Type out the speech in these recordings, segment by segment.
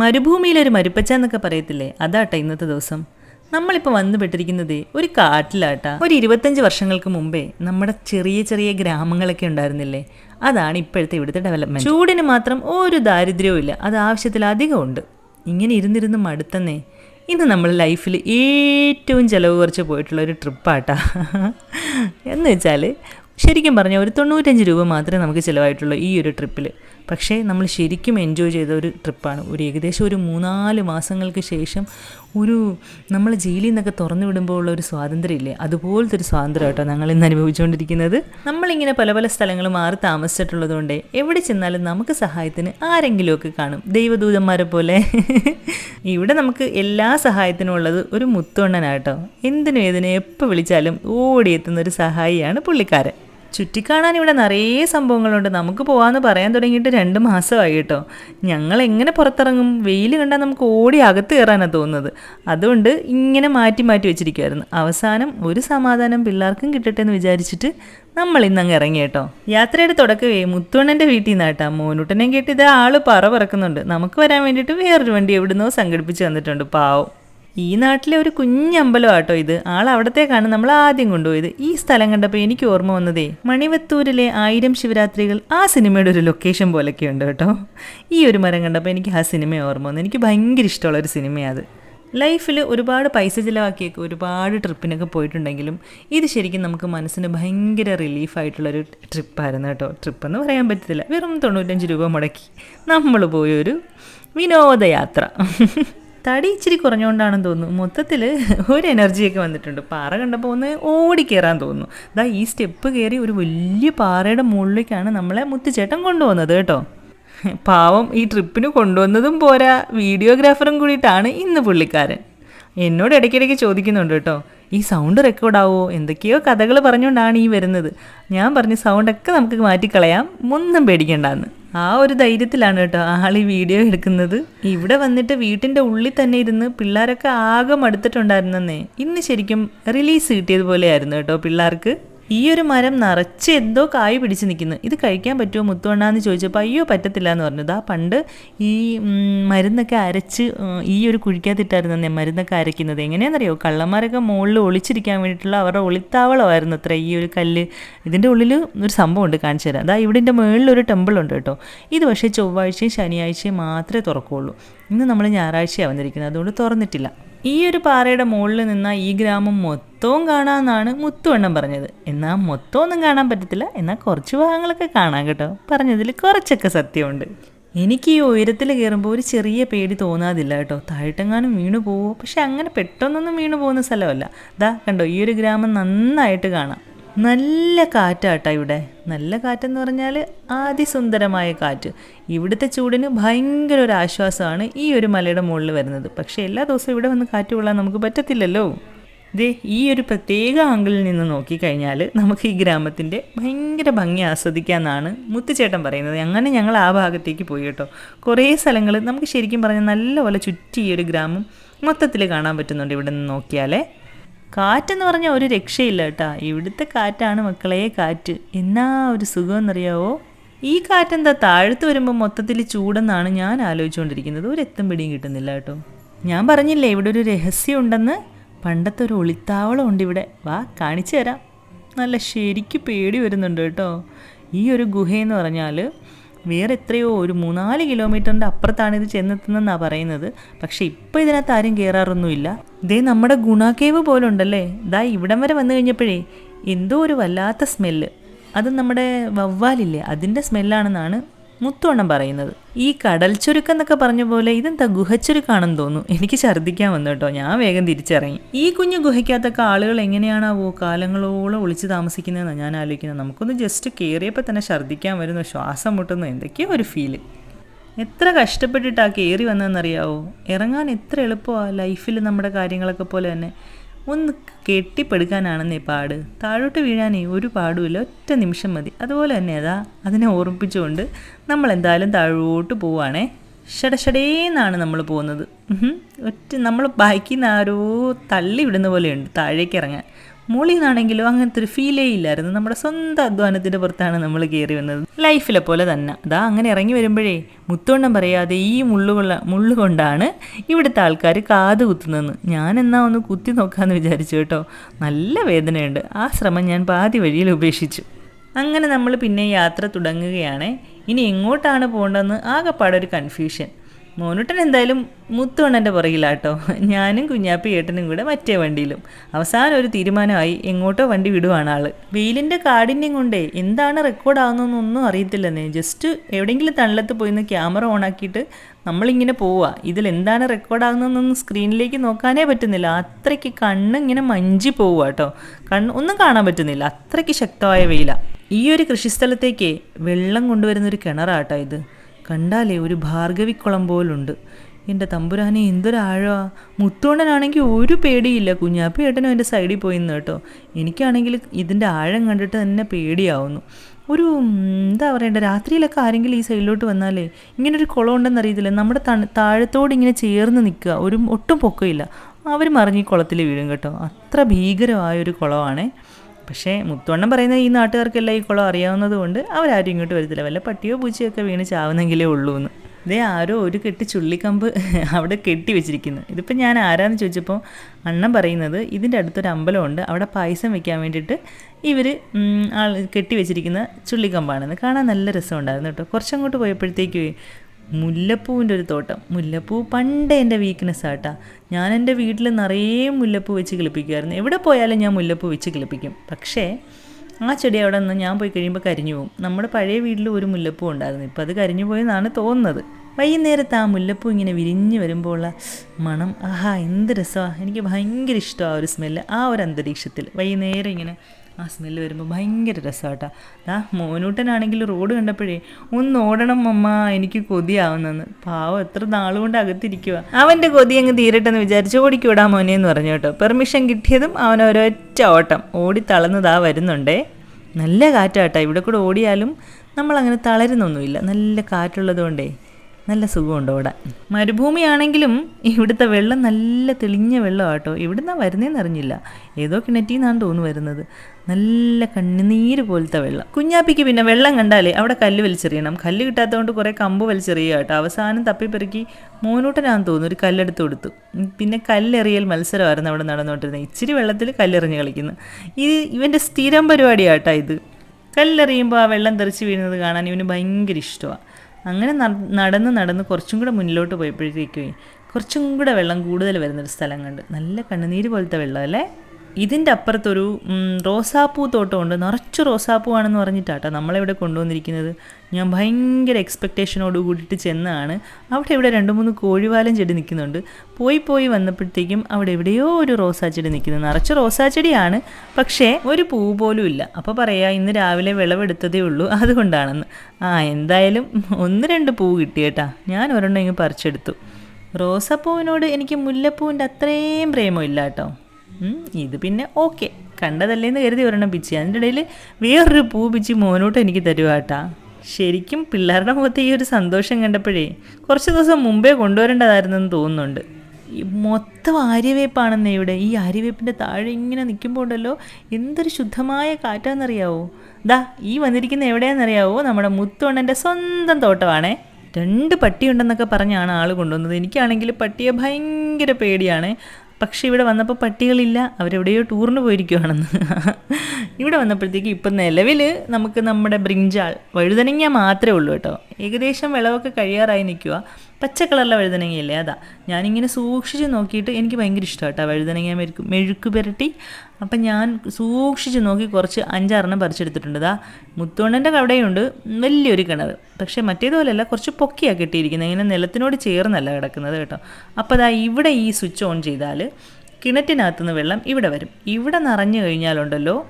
മരുഭൂമിയിലൊരു മരുപ്പച്ച എന്നൊക്കെ പറയത്തില്ലേ? അതാട്ടെ ഇന്നത്തെ ദിവസം. നമ്മളിപ്പോൾ വന്നു പെട്ടിരിക്കുന്നത് ഒരു കാട്ടിലാട്ട. ഒരു ഇരുപത്തഞ്ച് വർഷങ്ങൾക്ക് മുമ്പേ നമ്മുടെ ചെറിയ ചെറിയ ഗ്രാമങ്ങളൊക്കെ ഉണ്ടായിരുന്നില്ലേ? അതാണ് ഇപ്പോഴത്തെ ഇവിടുത്തെ ഡെവലപ്മെന്റ് ചൂടിന് മാത്രം ഒരു ദാരിദ്ര്യവും ഇല്ല അത് ആവശ്യത്തിലധികം ഉണ്ട്. ഇങ്ങനെ ഇരുന്നിരുന്ന് മടുത്തന്നേ ഇന്ന് നമ്മൾ ലൈഫിൽ ഏറ്റവും ചിലവ് കുറച്ച് പോയിട്ടുള്ള ഒരു ട്രിപ്പാട്ടാ എന്ന് വെച്ചാൽ ശരിക്കും പറഞ്ഞാൽ ഒരു തൊണ്ണൂറ്റഞ്ച് രൂപ മാത്രമേ നമുക്ക് ചിലവായിട്ടുള്ളൂ ഈ ഒരു ട്രിപ്പിൽ പക്ഷേ നമ്മൾ ശരിക്കും എൻജോയ് ചെയ്ത ഒരു ട്രിപ്പാണ് ഒരു ഏകദേശം ഒരു മൂന്നാൽ മാസങ്ങൾക്ക് ശേഷം ഒരു നമ്മൾ ജയിലിൽ നിന്നൊക്കെ തുറന്നു വിടുമ്പോൾ ഉള്ള ഒരു സ്വാതന്ത്ര്യം ഇല്ലേ അതുപോലത്തെ ഒരു സ്വാതന്ത്ര്യം കേട്ടോ ഞങ്ങൾ ഇന്ന് അനുഭവിച്ചുകൊണ്ടിരിക്കുന്നത്. നമ്മളിങ്ങനെ പല പല സ്ഥലങ്ങൾ മാറി താമസിച്ചിട്ടുള്ളതുകൊണ്ട് എവിടെ ചെന്നാലും നമുക്ക് സഹായത്തിന് ആരെങ്കിലുമൊക്കെ കാണും. ദൈവദൂതന്മാരെ പോലെ. ഇവിടെ നമുക്ക് എല്ലാ സഹായത്തിനും ഉള്ളത് ഒരു മുത്തുണ്ണനാട്ടോ എന്തിനും ഏതിനും എപ്പോൾ വിളിച്ചാലും ഓടിയെത്തുന്ന ഒരു സഹായിയാണ് പുള്ളിക്കാരൻ. ചുറ്റിക്കാണാൻ ഇവിടെ നിറയെ സംഭവങ്ങളുണ്ട്. നമുക്ക് പോകാമെന്ന് പറയാൻ തുടങ്ങിയിട്ട് രണ്ട് മാസമായി കേട്ടോ. ഞങ്ങൾ എങ്ങനെ പുറത്തിറങ്ങും? വെയിൽ കണ്ടാൽ നമുക്ക് ഓടി അകത്ത് കയറാനാണ് തോന്നുന്നത്. അതുകൊണ്ട് ഇങ്ങനെ മാറ്റി മാറ്റി വെച്ചിരിക്കുമായിരുന്നു അവസാനം ഒരു സമാധാനം പിള്ളേർക്കും കിട്ടട്ടെ എന്ന് വിചാരിച്ചിട്ട് നമ്മൾ ഇന്നങ്ങ് ഇറങ്ങി കേട്ടോ. യാത്രയുടെ തുടക്കവേ മുത്തുവണ്ണന്റെ വീട്ടിൽ നിന്ന് കേട്ടോ. മോനുട്ടനെയും കേട്ട് ഇത് ആൾ പറ പറക്കുന്നുണ്ട്. നമുക്ക് വരാൻ വേണ്ടിയിട്ട് വേറൊരു വണ്ടി എവിടുന്നോ സംഘടിപ്പിച്ച് വന്നിട്ടുണ്ട് പാവം. ഈ നാട്ടിലെ ഒരു കുഞ്ഞമ്പലം ആട്ടോ ഇത്. ആൾ അവിടത്തേക്കാണ് നമ്മൾ ആദ്യം കൊണ്ടുപോയത്. ഈ സ്ഥലം കണ്ടപ്പോൾ എനിക്ക് ഓർമ്മ വന്നതേ മണിവത്തൂരിലെ ആയിരം ശിവരാത്രികൾ ആ സിനിമയുടെ ഒരു ലൊക്കേഷൻ പോലൊക്കെ ഉണ്ട് കേട്ടോ. ഈ ഒരു മരം കണ്ടപ്പോൾ എനിക്ക് ആ സിനിമ ഓർമ്മ വന്നു. എനിക്ക് ഭയങ്കര ഇഷ്ടമുള്ള ഒരു സിനിമയാണ് ലൈഫിൽ ഒരുപാട് പൈസ ചിലവാക്കിയൊക്കെ ഒരുപാട് ട്രിപ്പിനൊക്കെ പോയിട്ടുണ്ടെങ്കിലും ഇത് ശരിക്കും നമുക്ക് മനസ്സിന് ഭയങ്കര റിലീഫായിട്ടുള്ളൊരു ട്രിപ്പായിരുന്നു കേട്ടോ. ട്രിപ്പെന്ന് പറയാൻ പറ്റത്തില്ല. വെറും തൊണ്ണൂറ്റഞ്ച് രൂപ മുടക്കി നമ്മൾ പോയൊരു വിനോദയാത്ര. തടി ഇച്ചിരി കുറഞ്ഞുകൊണ്ടാണെന്ന് തോന്നുന്നു. മൊത്തത്തിൽ ഒരു എനർജിയൊക്കെ വന്നിട്ടുണ്ട്. പാറ കണ്ടപ്പോൾ ഒന്ന് ഓടി കയറാൻ തോന്നുന്നു. ഇതാ ഈ സ്റ്റെപ്പ് കയറി ഒരു വലിയ പാറയുടെ മുകളിലേക്കാണ് നമ്മളെ മുത്തുചേട്ടൻ കൊണ്ടുവന്നത് കേട്ടോ. പാവം ഈ ട്രിപ്പിന് കൊണ്ടുവന്നതും പോരാ. വീഡിയോഗ്രാഫറും കൂടിയിട്ടാണ് ഇന്ന് പുള്ളിക്കാരൻ. എന്നോട് ഇടയ്ക്കിടയ്ക്ക് ചോദിക്കുന്നുണ്ട് കേട്ടോ. ഈ സൗണ്ട് റെക്കോർഡാവോ എന്തൊക്കെയോ കഥകൾ പറഞ്ഞുകൊണ്ടാണ് ഈ വരുന്നത്. ഞാൻ പറഞ്ഞു സൗണ്ടൊക്കെ നമുക്ക് മാറ്റിക്കളയാം. ഒന്നും പേടിക്കണ്ടെന്ന്. ആ ഒരു ധൈര്യത്തിലാണ് കേട്ടോ ആൾ ഈ വീഡിയോ എടുക്കുന്നത്. ഇവിടെ വന്നിട്ട് വീട്ടിന്റെ ഉള്ളിൽ തന്നെ ഇരുന്ന് പിള്ളേരൊക്കെ ആകെ മടുത്തിട്ടുണ്ടായിരുന്നെന്നേ. ഇന്ന് ശരിക്കും റിലീസ് കിട്ടിയതുപോലെയായിരുന്നു കേട്ടോ പിള്ളേർക്ക്. ഈ ഒരു മരം നിറച്ച് എന്തോ കായ് പിടിച്ച് നിൽക്കുന്നു. ഇത് കഴിക്കാൻ പറ്റുമോ മുത്തുവണ്ണാന്ന് ചോദിച്ചപ്പോൾ അയ്യോ പറ്റത്തില്ല എന്ന് പറഞ്ഞത്. ആ പണ്ട് ഈ മരുന്നൊക്കെ അരച്ച് ഈ ഒരു കുഴിക്കകത്തിട്ടായിരുന്നു മരുന്നൊക്കെ അരയ്ക്കുന്നത്. എങ്ങനെയാണെന്നറിയോ കള്ളന്മാരൊക്കെ മുകളിൽ ഒളിച്ചിരിക്കാൻ വേണ്ടിയിട്ടുള്ള അവരുടെ ഒളിത്താവളമായിരുന്നു അത്ര ഈ ഒരു കല്ല്. ഇതിന്റെ ഉള്ളിൽ ഒരു സംഭവമുണ്ട് കാണിച്ചു തരാം. അതാ ഇവിടെ മുകളിൽ ഒരു ടെമ്പിൾ ഉണ്ട് കേട്ടോ. ഇത് പക്ഷേ ചൊവ്വാഴ്ചയും ശനിയാഴ്ചയും മാത്രമേ തുറക്കുകയുള്ളൂ ഇന്ന് നമ്മൾ ഞായറാഴ്ചയാണ് വന്നിരിക്കുന്നത്. അതുകൊണ്ട് തുറന്നിട്ടില്ല. ഈ ഒരു പാറയുടെ മുകളിൽ നിന്ന ഈ ഗ്രാമം മൊത്തവും കാണാമെന്നാണ് മുത്തുവണ്ണം പറഞ്ഞത്. എന്നാൽ മൊത്തം ഒന്നും കാണാൻ പറ്റത്തില്ല. എന്നാൽ കുറച്ച് ഭാഗങ്ങളൊക്കെ കാണാം കേട്ടോ. പറഞ്ഞതിൽ കുറച്ചൊക്കെ സത്യമുണ്ട്. എനിക്ക് ഈ ഉയരത്തിൽ കയറുമ്പോൾ ഒരു ചെറിയ പേടി തോന്നാതില്ല കേട്ടോ. താഴത്തെങ്ങാനും വീണു പോവോ പക്ഷെ അങ്ങനെ പെട്ടെന്നൊന്നും വീണു പോകുന്ന സ്ഥലമല്ല. ദാ കണ്ടോ ഈ ഒരു ഗ്രാമം നന്നായിട്ട് കാണാം. നല്ല കാറ്റാട്ടോ ഇവിടെ. നല്ല കാറ്റെന്ന് പറഞ്ഞാൽ അതിസുന്ദരമായ കാറ്റ്. ഇവിടുത്തെ ചൂടിന് ഭയങ്കര ഒരു ആശ്വാസമാണ് ഈ ഒരു മലയുടെ മുകളിൽ വരുന്നത്. പക്ഷേ എല്ലാ ദിവസവും ഇവിടെ വന്ന് കാറ്റ് കൊള്ളാൻ നമുക്ക് പറ്റത്തില്ലല്ലോ. ദേ ഈ ഒരു പ്രത്യേക ആംഗിളിൽ നിന്ന് നോക്കിക്കഴിഞ്ഞാൽ നമുക്ക് ഈ ഗ്രാമത്തിന്റെ ഭയങ്കര ഭംഗി ആസ്വദിക്കാമെന്നാണ് മുത്തുചേട്ടൻ പറയുന്നത്. അങ്ങനെ ഞങ്ങൾ ആ ഭാഗത്തേക്ക് പോയി കേട്ടോ. കുറേ സ്ഥലങ്ങൾ നമുക്ക് ശരിക്കും പറഞ്ഞാൽ നല്ലപോലെ ചുറ്റി ഈ ഒരു ഗ്രാമം മൊത്തത്തിൽ കാണാൻ പറ്റുന്നുണ്ട് ഇവിടെ നിന്ന് നോക്കിയാലേ. കാറ്റെന്ന് പറഞ്ഞാൽ ഒരു രക്ഷയില്ല കേട്ടാ. ഇവിടുത്തെ കാറ്റാണ് മക്കളെ കാറ്റ്. എന്നാ ഒരു സുഖമെന്നറിയാവോ? ഈ കാറ്റെന്താ താഴത്ത് വരുമ്പോൾ മൊത്തത്തിൽ ചൂടെന്നാണ് ഞാൻ ആലോചിച്ചുകൊണ്ടിരിക്കുന്നത് ഒരു എത്തും പിടിയും കിട്ടുന്നില്ല കേട്ടോ. ഞാൻ പറഞ്ഞില്ലേ ഇവിടെ ഒരു രഹസ്യം ഉണ്ടെന്ന് പണ്ടത്തെ ഒരു ഒളിത്താവളം ഉണ്ട് ഇവിടെ. വാ കാണിച്ചു തരാം. നല്ല ശരിക്ക് പേടി വരുന്നുണ്ട് കേട്ടോ. ഈ ഒരു ഗുഹയെന്ന് പറഞ്ഞാൽ വേറെ എത്രയോ ഒരു മൂന്നാൽ കിലോമീറ്ററിന്റെ അപ്പുറത്താണ് ഇത് ചെന്നെത്തുന്നതെന്നാണ് പറയുന്നത്. പക്ഷേ ഇപ്പോൾ ഇതിനകത്ത് ആരും കയറാറൊന്നുമില്ല ഇതേ നമ്മുടെ ഗുണാക്കേവ് കേവ് പോലെ ഉണ്ടല്ലേ ഇതാ ഇവിടം വരെ വന്നു കഴിഞ്ഞപ്പോഴേ എന്തോ ഒരു വല്ലാത്ത സ്മെല്ല്. അത് നമ്മുടെ വവ്വാലില്ലേ? അതിന്റെ സ്മെല്ലാണെന്നാണ് മുത്തോണം പറയുന്നത്. ഈ കടൽ ചുരുക്കം എന്നൊക്കെ പറഞ്ഞ പോലെ ഇതെന്താ ഗുഹച്ചുരുക്കാണെന്ന് തോന്നുന്നു. എനിക്ക് ഛർദ്ദിക്കാൻ വന്നു കേട്ടോ. ഞാൻ വേഗം തിരിച്ചറിയും ഈ കുഞ്ഞു ഗുഹയ്ക്കകത്തൊക്കെ ആളുകൾ എങ്ങനെയാണാവോ കാലങ്ങളോളം ഒളിച്ച് താമസിക്കുന്നതെന്നാണ് ഞാൻ ആലോചിക്കുന്നത്. നമുക്കൊന്ന് ജസ്റ്റ് കയറിയപ്പോൾ തന്നെ ഛർദ്ദിക്കാൻ വരുന്നു. ശ്വാസം മുട്ടുന്നു. എന്തൊക്കെയോ ഒരു ഫീൽ എത്ര കഷ്ടപ്പെട്ടിട്ടാണ് കയറി വന്നതെന്നറിയാവോ? ഇറങ്ങാൻ എത്ര എളുപ്പമാണ് ലൈഫിൽ നമ്മുടെ കാര്യങ്ങളൊക്കെ പോലെ തന്നെ. ഒന്ന് കെട്ടിപ്പടുക്കാനാണെന്നേ പാട്. താഴോട്ട് വീഴാനേ ഒരു പാടുമില്ല. ഒറ്റ നിമിഷം മതി. അതുപോലെ തന്നെ അതാ അതിനെ ഓർമ്മിപ്പിച്ചുകൊണ്ട് നമ്മൾ എന്തായാലും താഴോട്ട് പോവുകയാണേ. ഷടഷടേന്നാണ് നമ്മൾ പോകുന്നത്. ഒറ്റ നമ്മൾ ബൈക്കിൽ നിന്ന് ആരോ തള്ളി വിടുന്ന പോലെയുണ്ട് താഴേക്ക് ഇറങ്ങാൻ. മുകളിൽ നിന്നാണെങ്കിലോ അങ്ങനത്തെ ഒരു ഫീലേ ഇല്ലായിരുന്നു. നമ്മുടെ സ്വന്തം അധ്വാനത്തിന്റെ പുറത്താണ് നമ്മൾ കയറി വന്നത്. ലൈഫിലെ പോലെ തന്നെ. അതാ അങ്ങനെ ഇറങ്ങി വരുമ്പോഴേ മുത്തോണ്ണം പറയാതെ ഈ മുള്ളുകൊള്ള മുള്ളുകൊണ്ടാണ് ഇവിടുത്തെ ആൾക്കാർ കാത് കുത്തുന്നതെന്ന്. ഞാൻ എന്നാ ഒന്ന് കുത്തി നോക്കാമെന്ന് വിചാരിച്ചു കേട്ടോ. നല്ല വേദനയുണ്ട്. ആ ശ്രമം ഞാൻ പാതി വഴിയിൽ ഉപേക്ഷിച്ചു. അങ്ങനെ നമ്മൾ പിന്നെ യാത്ര തുടങ്ങുകയാണ്. ഇനി എങ്ങോട്ടാണ് പോകേണ്ടതെന്ന് ആകെപ്പാടെ ഒരു കൺഫ്യൂഷൻ മോനുട്ടൻ എന്തായാലും മുത്തുവണ്ണന്റെ പുറകിലാട്ടോ. ഞാനും കുഞ്ഞാപ്പി ഏട്ടനും കൂടെ മറ്റേ വണ്ടിയിലും. അവസാനം ഒരു തീരുമാനമായി എങ്ങോട്ടോ വണ്ടി വിടുവാണ് ആൾ. വെയിലിന്റെ കാഠിന്യം കൊണ്ടേ എന്താണ് റെക്കോർഡ് ആവുന്നതെന്നൊന്നും അറിയത്തില്ലെന്നേ. ജസ്റ്റ് എവിടെയെങ്കിലും തണലത്ത് പോയി നിന്ന് ക്യാമറ ഓണാക്കിയിട്ട് നമ്മളിങ്ങനെ പോവുക ഇതിൽ എന്താണ് റെക്കോർഡ് ആകുന്നതെന്നൊന്നും സ്ക്രീനിലേക്ക് നോക്കാനേ പറ്റുന്നില്ല. അത്രയ്ക്ക് കണ്ണ് ഇങ്ങനെ മഞ്ചി പോവുക കേട്ടോ കണ്ണ് ഒന്നും കാണാൻ പറ്റുന്നില്ല. അത്രയ്ക്ക് ശക്തമായ വെയിലാണ് ഈ ഒരു കൃഷിസ്ഥലത്തേക്ക് വെള്ളം കൊണ്ടുവരുന്നൊരു കിണറാട്ടോ ഇത്. കണ്ടാലേ ഒരു ഭാർഗവിക്കുളം പോലുണ്ട്. എന്റെ തമ്പുരാനെ എന്തൊരാഴാ. മുത്തോണനാണെങ്കിൽ ഒരു പേടിയില്ല കുഞ്ഞാപ്പി ഏട്ടനും എന്റെ സൈഡിൽ പോയി നിന്ന് കേട്ടോ. എനിക്കാണെങ്കിൽ ഇതിന്റെ ആഴം കണ്ടിട്ട് തന്നെ പേടിയാവുന്നു. ഒരു എന്താ പറയേണ്ട രാത്രിയിലൊക്കെ ആരെങ്കിലും ഈ സൈഡിലോട്ട് വന്നാലേ ഇങ്ങനെ ഒരു കുളം ഉണ്ടെന്ന് അറിയത്തില്ല. നമ്മുടെ താഴത്തോട് ഇങ്ങനെ ചേർന്ന് നിൽക്കുക. ഒരു ഒട്ടും പൊക്കമില്ല. അവർ മറിഞ്ഞ് കുളത്തിൽ വീഴും കേട്ടോ. അത്ര ഭീകരമായ ഒരു കുളമാണേ. പക്ഷേ മുത്തോണ്ണം പറയുന്ന ഈ നാട്ടുകാർക്കെല്ലാം ഈ കുളം അറിയാവുന്നത് കൊണ്ട് അവരാരും ഇങ്ങോട്ട് വരത്തില്ല. വല്ല പട്ടിയോ പൂച്ചയോ ഒക്കെ വീണ് ചാവുന്നെങ്കിലേ ഉള്ളൂ എന്ന് ഇതേ ആരോ ഒരു കെട്ട് ചുള്ളിക്കമ്പ് അവിടെ കെട്ടി വെച്ചിരിക്കുന്നു. ഇതിപ്പോൾ ഞാൻ ആരാന്ന് ചോദിച്ചപ്പോൾ അണ്ണൻ പറയുന്നത് ഇതിന്റെ അടുത്തൊരു അമ്പലമുണ്ട്. അവിടെ പായസം വെക്കാൻ വേണ്ടിയിട്ട് ഇവർ ആൾ കെട്ടി വെച്ചിരിക്കുന്ന ചുള്ളിക്കമ്പാണെന്ന്. കാണാൻ നല്ല രസമുണ്ടായിരുന്നു കേട്ടോ. കുറച്ചങ്ങോട്ട് പോയപ്പോഴത്തേക്ക് മുല്ലപ്പൂവിന്റെ ഒരു തോട്ടം. മുല്ലപ്പൂ പണ്ട് എന്റെ വീക്ക്നെസ് ആട്ടാ. ഞാൻ എന്റെ വീട്ടിൽ നിറയെ മുല്ലപ്പൂ വെച്ച് കിളിപ്പിക്കുമായിരുന്നു എവിടെ പോയാലും ഞാൻ മുല്ലപ്പൂ വെച്ച് കിളിപ്പിക്കും. പക്ഷേ ആ ചെടി അവിടെ നിന്ന് ഞാൻ പോയി കഴിയുമ്പോൾ കരിഞ്ഞു പോകും. നമ്മുടെ പഴയ വീട്ടിൽ ഒരു മുല്ലപ്പൂ ഉണ്ടായിരുന്നു. ഇപ്പോൾ അത് കരിഞ്ഞു പോയെന്നാണ് തോന്നുന്നത്. വൈകുന്നേരത്ത് ആ മുല്ലപ്പൂ ഇങ്ങനെ വിരിഞ്ഞു വരുമ്പോൾ ഉള്ള മണം ആഹാ എന്ത് രസമാണ് എനിക്ക് ഭയങ്കര ഇഷ്ടമാണ് ആ ഒരു സ്മെല്ല് ആ ഒരു അന്തരീക്ഷത്തിൽ വൈകുന്നേരം ഇങ്ങനെ ആ സ്മെല്ല് വരുമ്പോൾ ഭയങ്കര രസമാട്ടാ ആ മോനൂട്ടനാണെങ്കിൽ റോഡ് കണ്ടപ്പോഴേ ഒന്ന് ഓടണം അമ്മ എനിക്ക് കൊതിയാവുന്നെന്ന്. പാവം എത്ര നാളുകൊണ്ട് അകത്തിരിക്കുക അവന്റെ കൊതി അങ്ങ് തീരട്ടെന്ന് വിചാരിച്ച് ഓടിക്കൂടാ മോനെ എന്ന് പറഞ്ഞു കേട്ടോ. പെർമിഷൻ കിട്ടിയതും അവൻ ഒരൊറ്റ ഓട്ടം. ഓടി തളർന്നതാ വരുന്നുണ്ടേ. നല്ല കാറ്റാട്ടാ ഇവിടെ കൂടെ ഓടിയാലും നമ്മളങ്ങനെ തളരുന്നൊന്നുമില്ല. നല്ല കാറ്റുള്ളത് കൊണ്ടേ നല്ല സുഖമുണ്ട് ഓടാൻ മരുഭൂമിയാണെങ്കിലും ഇവിടുത്തെ വെള്ളം നല്ല തെളിഞ്ഞ വെള്ളമാണ് കേട്ടോ ഇവിടുന്ന് വരുന്നതെന്ന് അറിഞ്ഞില്ല. ഏതോ കിണറ്റിൽ നിന്നാണ് തോന്നുന്നു വരുന്നത്. നല്ല കണ്ണുനീര് പോലത്തെ വെള്ളം. കുഞ്ഞാപ്പിക്ക് പിന്നെ വെള്ളം കണ്ടാലേ അവിടെ കല്ല് വലിച്ചെറിയണം. കല്ല് കിട്ടാത്തതുകൊണ്ട് കുറേ കമ്പ് വലിച്ചെറിയുക കേട്ടോ. അവസാനം തപ്പിപ്പെറുക്കി മോനൂട്ടനാന്ന് തോന്നുന്നു ഒരു കല്ലെടുത്ത് കൊടുത്തു. പിന്നെ കല്ലെറിയൽ മത്സരമായിരുന്നു അവിടെ നടന്നുകൊണ്ടിരുന്നത്. ഇച്ചിരി വെള്ളത്തിൽ കല്ലെറിഞ്ഞ് കളിക്കുന്നു. ഇത് ഇവന്റെ സ്ഥിരം പരിപാടിയാട്ടോ ഇത്. കല്ലെറിയുമ്പോൾ ആ വെള്ളം തെറിച്ച് വീഴുന്നത് കാണാൻ ഇവന് ഭയങ്കര ഇഷ്ടമാണ് അങ്ങനെ നട- നടന്ന് നടന്ന് കുറച്ചും കൂടെ മുന്നിലോട്ട് പോയപ്പോഴത്തേക്കും കുറച്ചും കൂടെ വെള്ളം കൂടുതൽ വരുന്നൊരു സ്ഥലം കണ്ട്. നല്ല കണ്ണുനീര് പോലത്തെ വെള്ളം അല്ലേ ഇതിന്റെ അപ്പുറത്തൊരു റോസാപ്പൂ തോട്ടമുണ്ട് നിറച്ച് റോസാപ്പൂ ആണെന്ന് പറഞ്ഞിട്ടാട്ടോ നമ്മളിവിടെ കൊണ്ടുവന്നിരിക്കുന്നത്. ഞാൻ ഭയങ്കര എക്സ്പെക്റ്റേഷനോട് കൂടിയിട്ട് ചെന്നാണ്. അവിടെ ഇവിടെ രണ്ട് മൂന്ന് കോഴിവാലം ചെടി നിൽക്കുന്നുണ്ട്. പോയി പോയി വന്നപ്പോഴത്തേക്കും അവിടെ എവിടെയോ ഒരു റോസാ ചെടി നിൽക്കുന്നത് നിറച്ച് റോസാ ചെടിയാണ് പക്ഷേ ഒരു പൂ പോലും ഇല്ല. അപ്പോൾ പറയാ ഇന്ന് രാവിലെ വിളവെടുത്തതേ ഉള്ളൂ. അതുകൊണ്ടാണെന്ന്. ആ എന്തായാലും ഒന്ന് രണ്ട് പൂ കിട്ടി കേട്ടാ. ഞാൻ ഒരെണ്ണം ഇങ്ങ് പറിച്ചെടുത്തു. റോസാപ്പൂവിനോട് എനിക്ക് മുല്ലപ്പൂവിന്റെ അത്രയും പ്രേമമില്ല കേട്ടോ. ഇത് പിന്നെ ഓക്കെ. കണ്ടതല്ലേന്ന് കരുതി ഒരെണ്ണം പിച്ചി. അതിന്റെ ഇടയിൽ വേറൊരു പൂ പിച്ചി മോനോട്ട് എനിക്ക് തരുവാട്ടാ ശരിക്കും പിള്ളേരുടെ മുഖത്ത് ഈ ഒരു സന്തോഷം കണ്ടപ്പോഴേ കുറച്ച് ദിവസം മുമ്പേ കൊണ്ടുവരേണ്ടതായിരുന്നെന്ന് തോന്നുന്നുണ്ട്. ഈ മൊത്തം ആര്യവേപ്പാണെന്നേ ഇവിടെ. ഈ ആര്യവേപ്പിന്റെ താഴെ ഇങ്ങനെ നിൽക്കുമ്പോൾ ഉണ്ടല്ലോ എന്തൊരു ശുദ്ധമായ കാറ്റാണെന്നറിയാവോ? ദാ ഈ വന്നിരിക്കുന്ന എവിടെയാണെന്നറിയാവോ? നമ്മുടെ മുത്തോണ്ണന്റെ സ്വന്തം തോട്ടമാണേ. രണ്ട് പട്ടിയുണ്ടെന്നൊക്കെ പറഞ്ഞാണ് ആൾ കൊണ്ടുവന്നത്. എനിക്കാണെങ്കിൽ പട്ടിയെ ഭയങ്കര പേടിയാണ്. പക്ഷേ ഇവിടെ വന്നപ്പോൾ പട്ടികളില്ല. അവരെവിടെയോ ടൂറിന് പോയിരിക്കുവാണെന്ന്. ഇവിടെ വന്നപ്പോഴത്തേക്ക് ഇപ്പം നിലവിൽ നമുക്ക് നമ്മുടെ ബ്രിഞ്ചാൾ വഴുതനങ്ങ മാത്രമേ ഉള്ളൂ കേട്ടോ. ഏകദേശം വിളവൊക്കെ കഴിയാറായി നിൽക്കുക പച്ച കളറിലെ വഴുതനങ്ങയില്ലേ അതാ. ഞാനിങ്ങനെ സൂക്ഷിച്ച് നോക്കിയിട്ട് എനിക്ക് ഭയങ്കര ഇഷ്ടമാണ് കേട്ടോ വഴുതനങ്ങ മെഴുക്ക് മെഴുക്ക് പുരട്ടി അപ്പം ഞാൻ സൂക്ഷിച്ച് നോക്കി കുറച്ച് അഞ്ചാറെണ്ണം പറിച്ചെടുത്തിട്ടുണ്ട്. ദാ മുത്തോണ്ണന്റെ കവിടെയുണ്ട്. വലിയൊരു കിണർ. പക്ഷേ മറ്റേതുപോലെയല്ല കുറച്ച് പൊക്കിയാണ് കെട്ടിയിരിക്കുന്നത്. ഇങ്ങനെ നിലത്തിനോട് ചേർന്നല്ല കിടക്കുന്നത് കേട്ടോ. അപ്പോൾ ദാ ഇവിടെ ഈ സ്വിച്ച് ഓൺ ചെയ്താൽ കിണറ്റിനകത്തുനിന്ന് വെള്ളം ഇവിടെ വരും. ഇവിടെ നിറഞ്ഞു കഴിഞ്ഞാലുണ്ടല്ലോ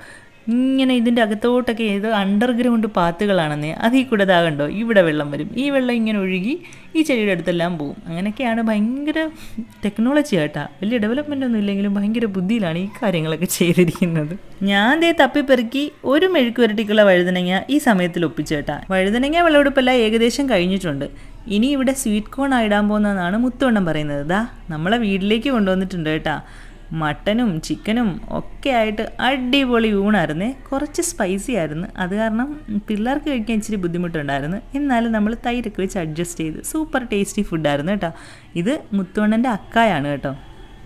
ഇങ്ങനെ ഇതിന്റെ അകത്തോട്ടൊക്കെ ഏത് അണ്ടർഗ്രൗണ്ട് പാത്തുകളാണെന്നേ. അതിൽ കൂടെ ഇതാകണ്ടോ ഇവിടെ വെള്ളം വരും. ഈ വെള്ളം ഇങ്ങനെ ഒഴുകി ഈ ചെടിയുടെ അടുത്തെല്ലാം പോവും. അങ്ങനെയൊക്കെയാണ് ഭയങ്കര ടെക്നോളജി ആയിട്ടാ വലിയ ഡെവലപ്മെന്റ് ഒന്നും ഇല്ലെങ്കിലും ഭയങ്കര ബുദ്ധിയിലാണ് ഈ കാര്യങ്ങളൊക്കെ ചെയ്തിരിക്കുന്നത്. ഞാൻ ദേ തപ്പിപ്പെറുക്കി ഒരു മെഴുക്ക് വരട്ടിക്കുള്ള വഴുതനങ്ങ ഈ സമയത്തിൽ ഒപ്പിച്ചേട്ടാ. വഴുതനങ്ങ വിളവെടുപ്പെല്ലാം ഏകദേശം കഴിഞ്ഞിട്ടുണ്ട്. ഇനി ഇവിടെ സ്വീറ്റ് കോൺ ആയിടാൻ പോകുന്നതെന്നാണ് മുത്തുവണ്ണം പറയുന്നത്. ദാ നമ്മളെ വീട്ടിലേക്ക് കൊണ്ടുവന്നിട്ടുണ്ട് കേട്ടാ. മട്ടനും ചിക്കനും ഒക്കെ ആയിട്ട് അടിപൊളി ഊണായിരുന്നേ. കുറച്ച് സ്പൈസി ആയിരുന്നു. അത് കാരണം പിള്ളേർക്ക് കഴിക്കാൻ ഇച്ചിരി ബുദ്ധിമുട്ടുണ്ടായിരുന്നു. എന്നാലും നമ്മൾ തൈരൊക്കെ വെച്ച് അഡ്ജസ്റ്റ് ചെയ്ത് സൂപ്പർ ടേസ്റ്റി ഫുഡായിരുന്നു കേട്ടോ. ഇത് മുത്തുവണ്ണന്റെ അക്കായാണ് കേട്ടോ.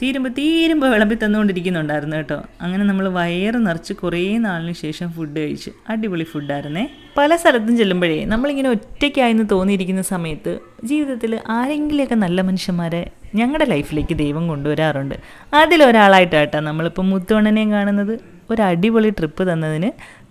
തീരുമ്പോൾ തീരുമ്പോൾ വിളമ്പി തന്നുകൊണ്ടിരിക്കുന്നുണ്ടായിരുന്നു കേട്ടോ. അങ്ങനെ നമ്മൾ വയറ് നിറച്ച് കുറേ നാളിന് ശേഷം ഫുഡ് കഴിച്ച് അടിപൊളി ഫുഡായിരുന്നേ പല സ്ഥലത്തും ചെല്ലുമ്പോഴേ നമ്മളിങ്ങനെ ഒറ്റയ്ക്കായെന്ന് തോന്നിയിരിക്കുന്ന സമയത്ത് ജീവിതത്തിൽ ആരെങ്കിലുമൊക്കെ നല്ല മനുഷ്യന്മാരെ ഞങ്ങളുടെ ലൈഫിലേക്ക് ദൈവം കൊണ്ടുവരാറുണ്ട്. അതിലൊരാളായിട്ടാട്ടോ നമ്മളിപ്പോൾ മുത്തുവണ്ണനെയും കാണുന്നത്. ഒരു അടിപൊളി ട്രിപ്പ് തന്നതിന്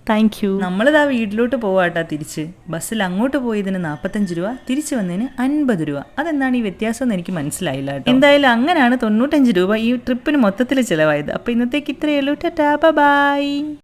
താങ്ക് യു നമ്മളിതാ വീട്ടിലോട്ട് പോവാട്ടാ തിരിച്ച്. ബസ്സിൽ അങ്ങോട്ട് പോയതിന് നാൽപ്പത്തഞ്ച് രൂപ തിരിച്ചു വന്നതിന് അൻപത് രൂപ. അതെന്താണ് ഈ വ്യത്യാസം എന്ന് എനിക്ക് മനസ്സിലായില്ല കേട്ടോ എന്തായാലും അങ്ങനെയാണ് തൊണ്ണൂറ്റഞ്ച് രൂപ ഈ ട്രിപ്പിന് മൊത്തത്തിൽ ചിലവായത്. അപ്പോൾ ഇന്നത്തേക്ക് ഇത്രയേ ഉള്ളൂ. Tata bye